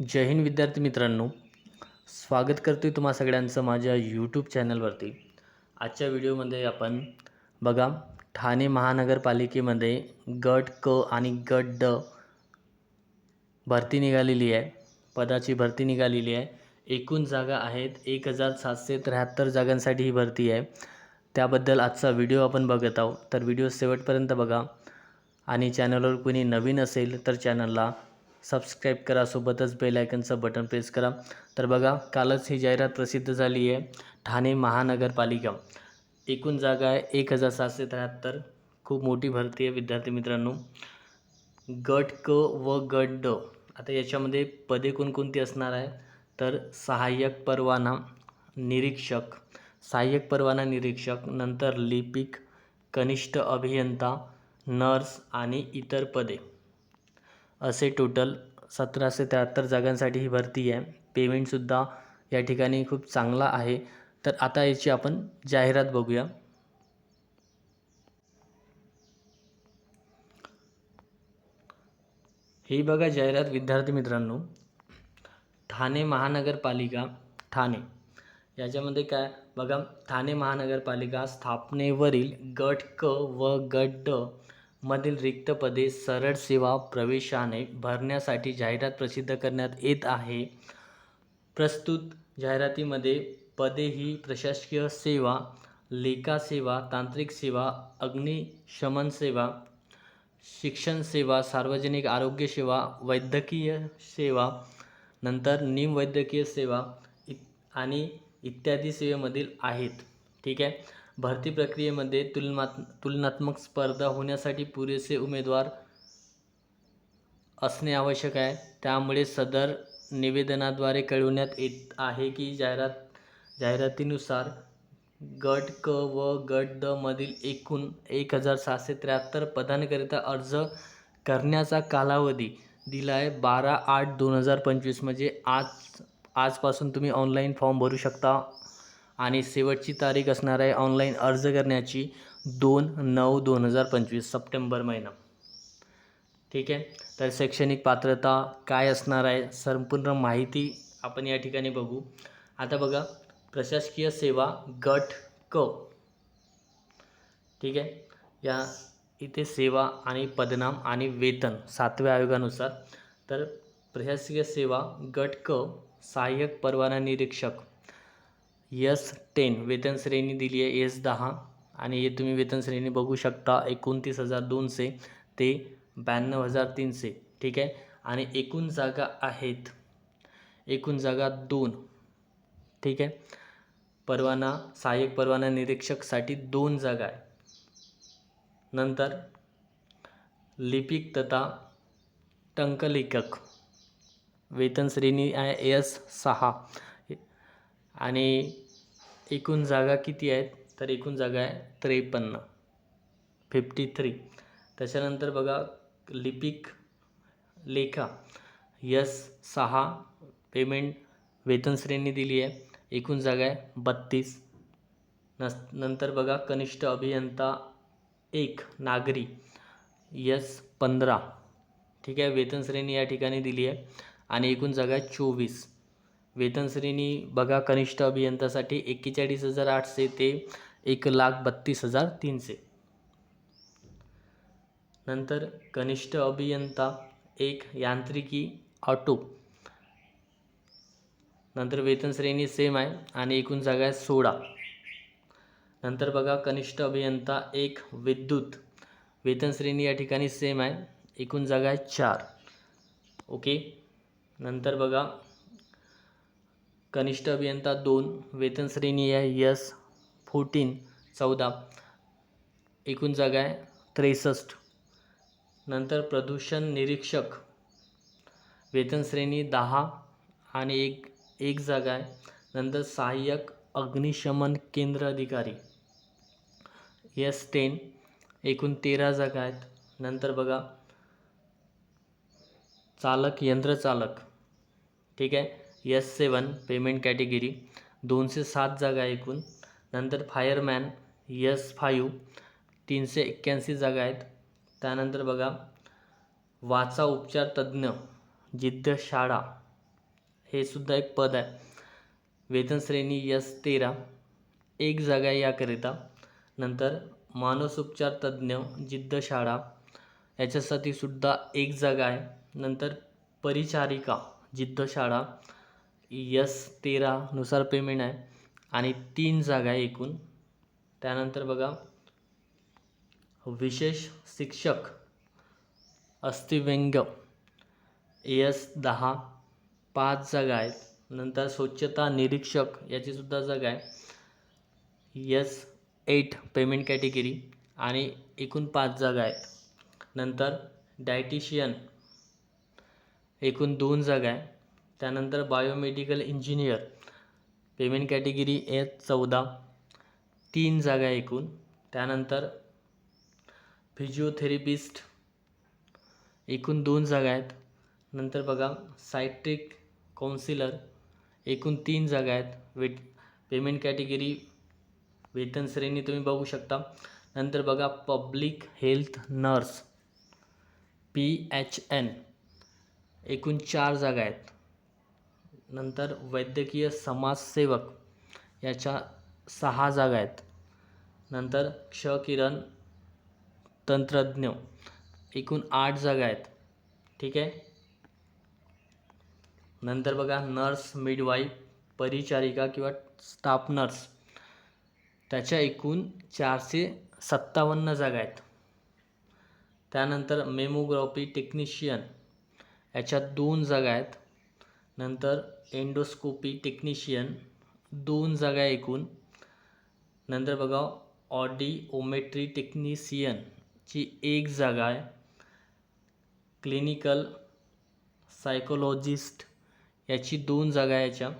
जय हिंद विद्यार्थी मित्रांनो. स्वागत करतो तुम्हा सगळ्यांचं माझ्या यूट्यूब चॅनलवरती आजच्या व्हिडिओमध्ये आपण बघा ठाणे महानगरपालिकेमध्ये गट क आणि गट ड भरती निघालेली आहे. पदाची भरती निघालेली आहे. एकूण जागा आहेत एक हजार सातशे त्र्याहत्तर जागांसाठी ही भरती आहे. त्याबद्दल आजचा व्हिडिओ आपण बघत आहोत. तर व्हिडिओ शेवटपर्यंत बघा. आणि चॅनलवर कोणी नवीन असेल तर चॅनलला सबस्क्राईब करा सोबतच बेलायकनचं बटन प्रेस करा. तर बघा कालच ही जाहिरात प्रसिद्ध झाली आहे ठाणे महानगरपालिका. एकूण जागा आहे एक हजार सातशे त्र्याहत्तर. खूप मोठी भरती आहे विद्यार्थी मित्रांनो. गट क व गट ड आता याच्यामध्ये पदे कोणकोणती असणार आहे? तर सहाय्यक परवाना निरीक्षक. सहाय्यक परवाना निरीक्षक नंतर लिपिक कनिष्ठ अभियंता नर्स आणि इतर पदे. असे टोटल सतराशे त्र्याहत्तर जागांसाठी ही भरती आहे. पेमेंटसुद्धा या ठिकाणी खूप चांगला आहे. तर आता याची आपण जाहिरात बघूया. ही बघा जाहिरात विद्यार्थी मित्रांनो. ठाणे महानगरपालिका ठाणे. याच्यामध्ये काय? बघा ठाणे महानगरपालिका स्थापनेवरील गट क व गट ड मधील रिक्त पदे सरळ सेवा प्रवेशाने भरण्यासाठी जाहिरात प्रसिद्ध करण्यात येत आहे. प्रस्तुत जाहिरातीमध्ये पदे ही प्रशासकीय सेवा लेखा सेवा तांत्रिक सेवा अग्निशमन सेवा शिक्षण सेवा सार्वजनिक आरोग्य सेवा वैद्यकीय सेवा नंतर निमवैद्यकीय सेवा इ आणि इत्यादी सेवेमधील आहेत. ठीक आहे? भरती प्रक्रियेमध्ये तुलनात् तुलनात्मक स्पर्धा होण्यासाठी पुरेसे उमेदवार असणे आवश्यक आहे. त्यामुळे सदर निवेदनाद्वारे कळवण्यात येत आहे की जाहिरात जाहिरातीनुसार गट क व गट द मधील एकूण एक हजार सहाशे त्र्याहत्तर पदांकरिता अर्ज करण्याचा कालावधी दिला आहे बारा आठ दोन हजार पंचवीस. म्हणजे आज आजपासून तुम्ही ऑनलाईन फॉर्म भरू शकता. आणि शेवटची तारीख असणार आहे ऑनलाईन अर्ज करण्याची दोन नऊ दोन हजार पंचवीस सप्टेंबर महिना. ठीक आहे? तर शैक्षणिक पात्रता काय असणार आहे? संपूर्ण माहिती आपण या ठिकाणी बघू. आता बघा प्रशासकीय सेवा गट क. ठीक आहे? या इथे सेवा आणि पदनाम आणि वेतन सातव्या आयोगानुसार. तर प्रशासकीय सेवा गट क. सहाय्यक परवाना निरीक्षक. यस टेन वेतन श्रेणी दिली आहे एस दहा. आणि हे तुम्ही वेतन श्रेणी बघू शकता एकोणतीस हजार दोनशे ते ब्याण्णव हजार तीनशे. ठीक आहे? आणि एकूण जागा आहेत एकूण जागा दोन. ठीक आहे? परवाना सहाय्यक परवाना निरीक्षकसाठी दोन जागा आहे नंतर लिपिक तथा टंकलेखक. वेतन श्रेणी आहे एस सहा. आणि एकूण जागा किती आहेत? तर एकूण जागा आहे त्रेपन्न. फिफ्टी थ्री त्याच्यानंतर बघा लिपिक लेखा. यस सहा पेमेंट वेतन श्रेणी दिली आहे. एकूण जागा आहे बत्तीस. नस नंतर बघा कनिष्ठ अभियंता एक नागरी. यस पंधरा. ठीक आहे वेतन श्रेणी या ठिकाणी दिली आहे. आणि एकूण जागा आहे चोवीस. वेतन श्रेणी बघा कनिष्ठ अभियंतासाठी एक्केचाळीस हजार आठशे ते एक लाख बत्तीस हजार तीनशे. नंतर कनिष्ठ अभियंता एक यांत्रिकी ऑटो. नंतर वेतन श्रेणी सेम आहे आणि एकूण जागा आहे सोळा. नंतर बघा कनिष्ठ अभियंता एक विद्युत. वेतन श्रेणी या ठिकाणी सेम आहे. एकूण जागा आहे चार. ओके? नंतर बघा कनिष्ठ अभियंता दोन वेतन श्रेणी आहे यस फोर्टीन चौदा. एकूण जागा आहे त्रेसष्ट. नंतर प्रदूषण निरीक्षक. वेतन श्रेणी दहा आणि एक एक जागा आहे. नंतर सहाय्यक अग्निशमन केंद्र अधिकारी. यस टेन एकूण तेरा जागा आहेत. नंतर बघा चालक यंत्रचालक. ठीक आहे? यस सेवन पेमेंट कॅटेगरी दोनशे सात जागा एकूण. नंतर फायरमॅन यस फायू तीनशे एक्क्याऐंशी जागा आहेत. त्यानंतर बघा वाचा उपचार तज्ज्ञ जिद्द शाळा हे सुद्धा एक पद आहे. वेतन श्रेणी यस तेरा एक जागा आहे याकरिता. नंतर मानसोपचार तज्ज्ञ जिद्द शाळा याच्यासाठी सुद्धा एक जागा आहे. नंतर परिचारिका जिद्द शाळा यस तेरानुसार पेमेंट आहे. आणि तीन जागा आहे एकूण. त्यानंतर बघा विशेष शिक्षक अस्थिव्यंग यस दहा पाच जागा आहेत. नंतर स्वच्छता निरीक्षक याचीसुद्धा जागा आहे. यस एट पेमेंट कॅटेगरी आणि एकूण पाच जागा आहेत. नंतर डायटिशियन एकूण दोन जागा आहे. त्यानंतर biomedical engineer payment category A चौदा तीन जागा एकूण. त्यानंतर फिजिओथेरपिस्ट एकूण दोन जागा आहेत. नंतर बघा सायट्रिक काउन्सिलर एकूण तीन जागा आहेत. वेट पेमेंट कॅटेगरी वेतन श्रेणी तुम्ही बघू शकता. नंतर बघा public health nurse P H N एकूण चार जागा आहेत. नंतर वैद्यकीय समाजसेवक याच्या सहा जागा आहेत. नंतर क्षकिरण तंत्रज्ञ एकूण आठ जागा आहेत. ठीक आहे? नंतर बघा नर्स मिडवाईफ परिचारिका किंवा स्टाफ नर्स त्याच्या एकूण चारशे सत्तावन्न जागा आहेत. त्यानंतर मेमोग्राफी टेक्निशियन याच्या दोन जागा आहेत. नंतर एंडोस्कोपी टेक्निशियन दोन जागा एकूण. नंतर बघा ऑडिओमेट्री टेक्निशियनची एक जागा आहे. क्लिनिकल सायकोलॉजिस्ट याची दोन जागा आहे याच्या.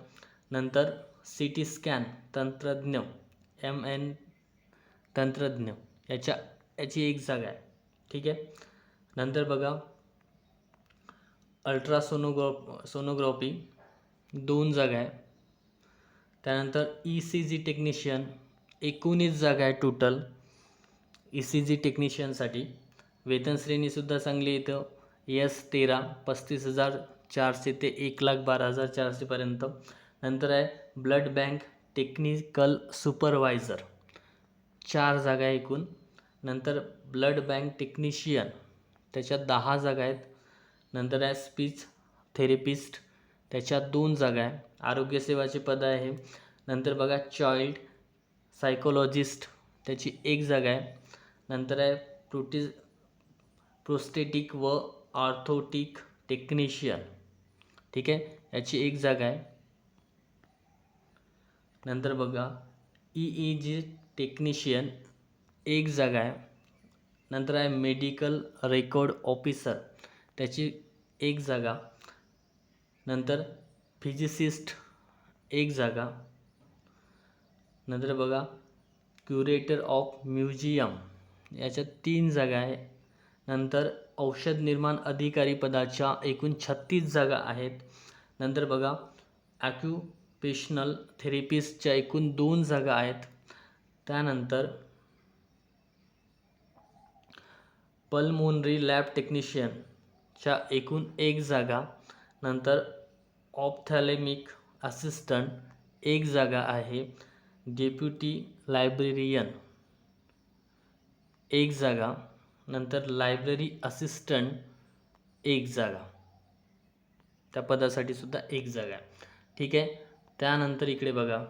नंतर सी टी स्कॅन तंत्रज्ञ एम एन तंत्रज्ञ याच्या याची एक जागा आहे. ठीक आहे? नंतर बघा अल्ट्रासोनोग्रॉ सोनोग्राफी दोन जागा आहे. त्यानंतर ई सी जी टेक्निशियन एकोणीस जागा आहे टोटल ई सी जी टेक्निशियनसाठी वेतन श्रेणीसुद्धा चांगली इथं. यस तेरा पस्तीस हजार चारशे ते एक लाख बारा हजार चारशेपर्यंत नंतर आहे ब्लड बँक टेक्निकल सुपरवायझर चार जागा आहे एकूण. नंतर ब्लड बँक टेक्निशियन त्याच्यात दहा जागा आहेत. नंतर आहे स्पीच थेरपिस्ट त्याच्यात दोन जागा आहे. आरोग्यसेवाचे पद आहे. नंतर बघा चाइल्ड सायकोलॉजिस्ट त्याची एक जागा आहे. नंतर आहे प्रोटी प्रोस्टेटिक व आर्थोटिक टेक्निशियन ठीक आहे? याची एक जागा आहे. नंतर बघा ई ई जी टेक्निशियन एक जागा आहे. नंतर आहे मेडिकल रेकॉर्ड ऑफिसर त्याची एक जागा नंतर फिजिसिस्ट एक जागा नंतर बघा क्युरेटर ऑफ म्युझियम याच्यात तीन जागा आहे. नंतर औषध निर्माण अधिकारी पदाच्या एकूण छत्तीस जागा आहेत. नंतर बघा ॲक्युपेशनल थेरपिस्टच्या एकूण दोन जागा आहेत. त्यानंतर पल्मोनरी लॅब टेक्निशियन च्या एकूण एक जागा नंतर ऑपथॅलेमिक असिस्टंट एक जागा आहे डेप्युटी लायब्रेरियन एक जागा नंतर लायब्ररी असिस्टंट एक जागा. त्या पदासाठी सुद्धा एक जागा. आहे ठीक आहे? त्यानंतर इकडे बघा.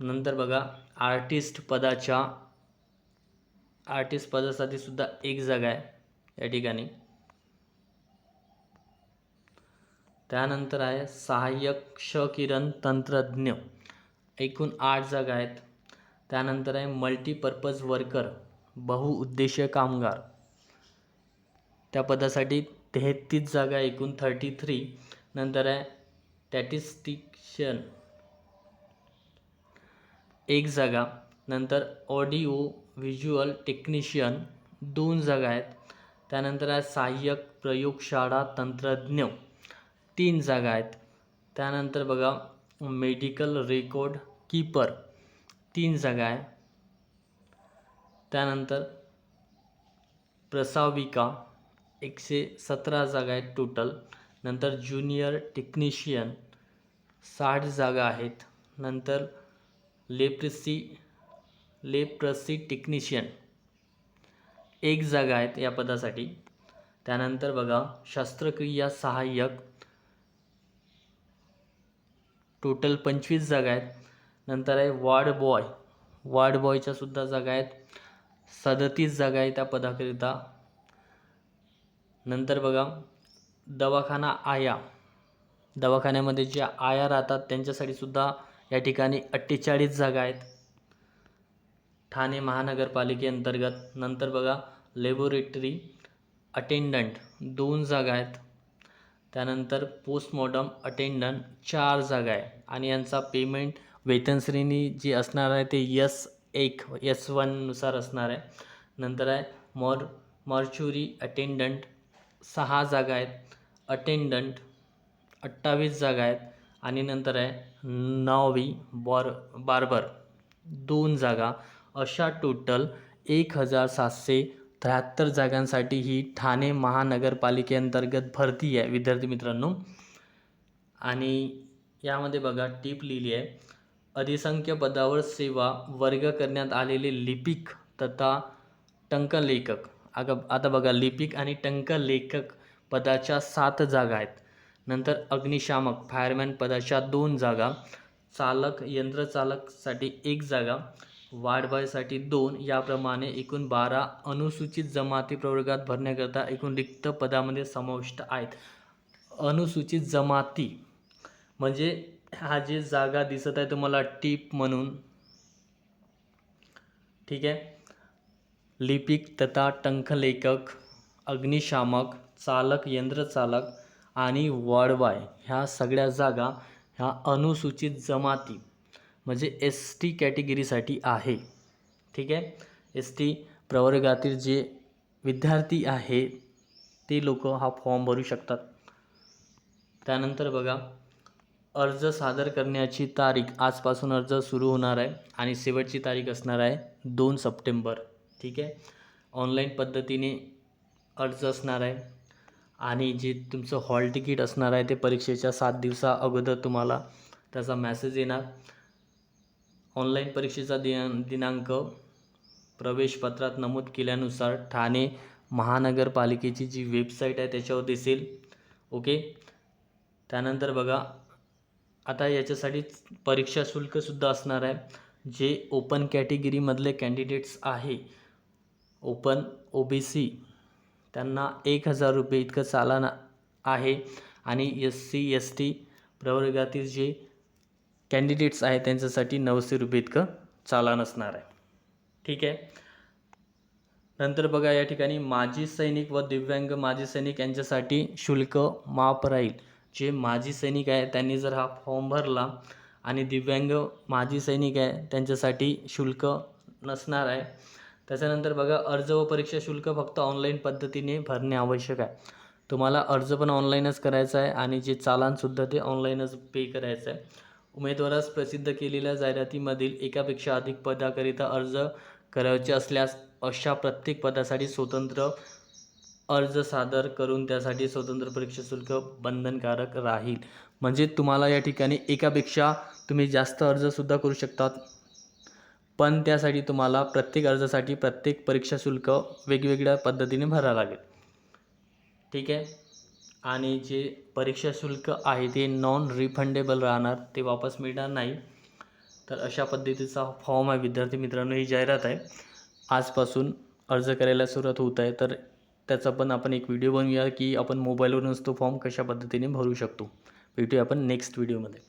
नंतर बघा आर्टिस्ट पदाच्या आर्टिस्ट पदासाठी सुद्धा एक जागा आहे या ठिकाणी. त्यानंतर आहे सहाय्यक क्षकिरण तंत्रज्ञ. एकूण आठ जागा आहेत. त्यानंतर आहे मल्टीपर्पज वर्कर बहुउद्देशीय कामगार. त्या पदासाठी तेहतीस जागा एकूण थर्टी थ्री नंतर आहे टॅटिस्टिक्शन एक जागा. नंतर ऑडिओ व्हिज्युअल टेक्निशियन दोन जागा आहेत. त्यानंतर आहे सहाय्यक, प्रयोगशाळा, तंत्रज्ञ तीन जागा आहेत. त्यानंतर बघा, मेडिकल रेकॉर्ड कीपर तीन जागा आहे. त्यानंतर प्रसाविका एकशे सतरा जागा आहेत टोटल नंतर ज्युनियर टेक्निशियन साठ जागा आहेत. नंतर लेप्रेसी लेप्रसी टेक्निशियन. एक जागा आहेत या पदासाठी. त्यानंतर बघा शस्त्रक्रिया सहाय्यक. टोटल पंचवीस जागा आहेत. नंतर आहे वार्ड बॉय. वार्ड बॉयच्या सुद्धा जागा आहेत. सदतीस जागा आहे त्या पदाकरिता. नंतर बघा दवाखाना आया. दवाखान्यामध्ये ज्या आया राहतात त्यांच्यासाठी सुद्धा या ठिकाणी अठ्ठेचाळीस जागा आहेत. ठाणे महानगरपालिकेअंतर्गत. नंतर बघा लेबोरेटरी अटेंडंट दोन जागा आहेत. त्यानंतर पोस्टमॉर्टम अटेंडंट चार जागा आहे. आणि यांचा पेमेंट वेतनश्रेणी जी असणार आहे ते यस एक यस वननुसार असणार आहे. नंतर आहे मॉर मॉर्च्युरी अटेंडंट सहा जागा आहेत. अटेंडंट अठ्ठावीस जागा आहेत. आणि नंतर आहे नॉवी बॉर बार्बर दोन जागा. अशा टोटल एक हजार सातशे त्र्याहत्तर जागांसाठी ही ठाणे महानगरपालिकेअंतर्गत भरती आहे विद्यार्थी मित्रांनो. आणि यामध्ये बघा टीप लिहिली आहे. अधिसंख्य पदावर सेवा वर्ग करण्यात आलेले लिपिक तथा टंकलेखक. अग आता बघा लिपिक आणि टंकलेखक पदाच्या सात जागा आहेत. नंतर अग्निशामक फायरमॅन पदाच्या दोन जागा. चालक यंत्रचालकसाठी एक जागा. वाढवायसाठी दोन याप्रमाणे एकूण बारा अनुसूचित जमाती प्रवर्गात भरण्याकरता एकूण रिक्त पदामध्ये समाविष्ट आहेत. अनुसूचित जमाती म्हणजे हा जे जागा दिसत आहे तुम्हाला टीप म्हणून ठीक आहे? लिपिक तथा टंकलेखक अग्निशामक चालक यंत्रचालक आणि वाडवाय ह्या सगळ्या जागा ह्या अनुसूचित जमाती म्हणजे एस टी कॅटेगरीसाठी आहे. ठीक आहे? एस टी प्रवर्गातील जे विद्यार्थी आहे ते लोक हा फॉर्म भरू शकतात. त्यानंतर बघा अर्ज सादर करण्याची तारीख आजपासून अर्ज सुरू होणार आहे आणि शेवटची तारीख असणार आहे दोन सप्टेंबर. ठीक आहे? ऑनलाईन पद्धतीने अर्ज असणार आहे आणि जे तुमचं हॉल तिकीट असणार आहे ते परीक्षेच्या सात दिवसा अगोदर तुम्हाला त्याचा मॅसेज येणार. ऑनलाईन परीक्षेचा दि दिनांक प्रवेशपत्रात नमूद केल्यानुसार ठाणे महानगरपालिकेची जी वेबसाईट आहे त्याच्यावर दिसेल. ओके? त्यानंतर बघा आता याच्यासाठी परीक्षा शुल्कसुद्धा असणार आहे. जे ओपन कॅटेगरीमधले कॅन्डिडेट्स आहे ओपन ओ बी सी त्यांना एक हजार रुपये इतकं चालना आहे. आणि एस सी एस टी प्रवर्गातील जे कॅन्डिडेट्स आहेत त्यांच्यासाठी नऊशे रुपये इतकं चालान असणार आहे. ठीक आहे? नंतर बघा या ठिकाणी माजी सैनिक व दिव्यांग माजी सैनिक यांच्यासाठी शुल्क माफ राहील. जे माजी सैनिक आहे त्यांनी जर हा फॉर्म भरला आणि दिव्यांग माजी सैनिक आहे त्यांच्यासाठी शुल्क नसणार आहे. त्याच्यानंतर बघा अर्ज व परीक्षा शुल्क फक्त ऑनलाईन पद्धतीने भरणे आवश्यक आहे. तुम्हाला अर्ज पण ऑनलाईनच करायचा आहे आणि जे चालानसुद्धा ते ऑनलाईनच पे करायचं आहे. उमेदवारास प्रसिद्ध केलेल्या जाहिरातीमधील एकापेक्षा अधिक पदाकरिता अर्ज करायचे असल्यास अशा प्रत्येक पदासाठी स्वतंत्र अर्ज सादर करून त्यासाठी स्वतंत्र परीक्षा शुल्क बंधनकारक राहील. म्हणजे तुम्हाला या ठिकाणी एकापेक्षा तुम्ही जास्त अर्जसुद्धा करू शकतात. पण त्यासाठी तुम्हाला प्रत्येक अर्जासाठी प्रत्येक परीक्षा शुल्क वेगवेगळ्या पद्धतीने भरावं लागेल. ठीक आहे? आणि जे परीक्षा शुल्क आहे ते नॉन रिफंडेबल राहणार ते वापस मिळणार नाही. तर अशा पद्धतीचा फॉर्म आहे. विद्यार्थी मित्रांनो ही जाहिरात आहे. आजपासून अर्ज करायला सुरुवात होत आहे. तर त्याचा पण आपण एक व्हिडिओ बनवूया की आपण मोबाईलवरूनच तो फॉर्म कशा पद्धतीने भरू शकतो. भेटूया आपण नेक्स्ट व्हिडिओमध्ये